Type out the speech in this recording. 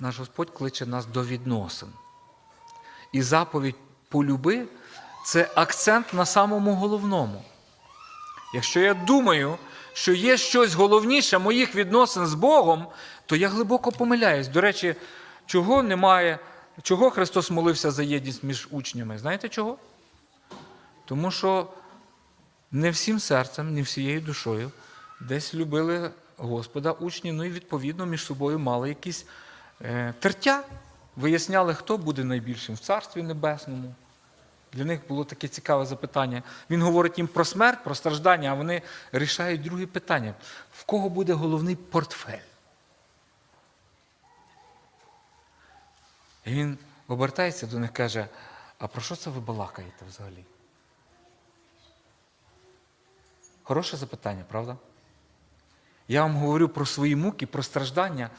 наш Господь кличе нас до відносин. І заповідь полюби це акцент на самому головному. Якщо я думаю, що є щось головніше моїх відносин з Богом, то я глибоко помиляюсь. До речі, чого немає, чого Христос молився за єдність між учнями? Знаєте чого? Тому що не всім серцем, не всією душою десь любили Господа учні, ну і відповідно між собою мали якісь тертя. Виясняли, хто буде найбільшим в Царстві Небесному. Для них було таке цікаве запитання. Він говорить їм про смерть, про страждання, а вони рішають друге питання: в кого буде головний портфель? І він обертається до них і каже: а про що це ви балакаєте взагалі? Хороше запитання, правда? Я вам говорю про свої муки, про страждання,